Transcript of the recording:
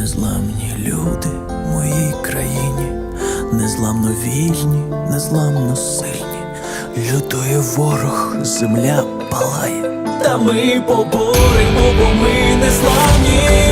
незламні люди моїй країні, незламно вільні, незламно сильні, лютує ворог, земля палає, та ми поборемо, бо ми незламні.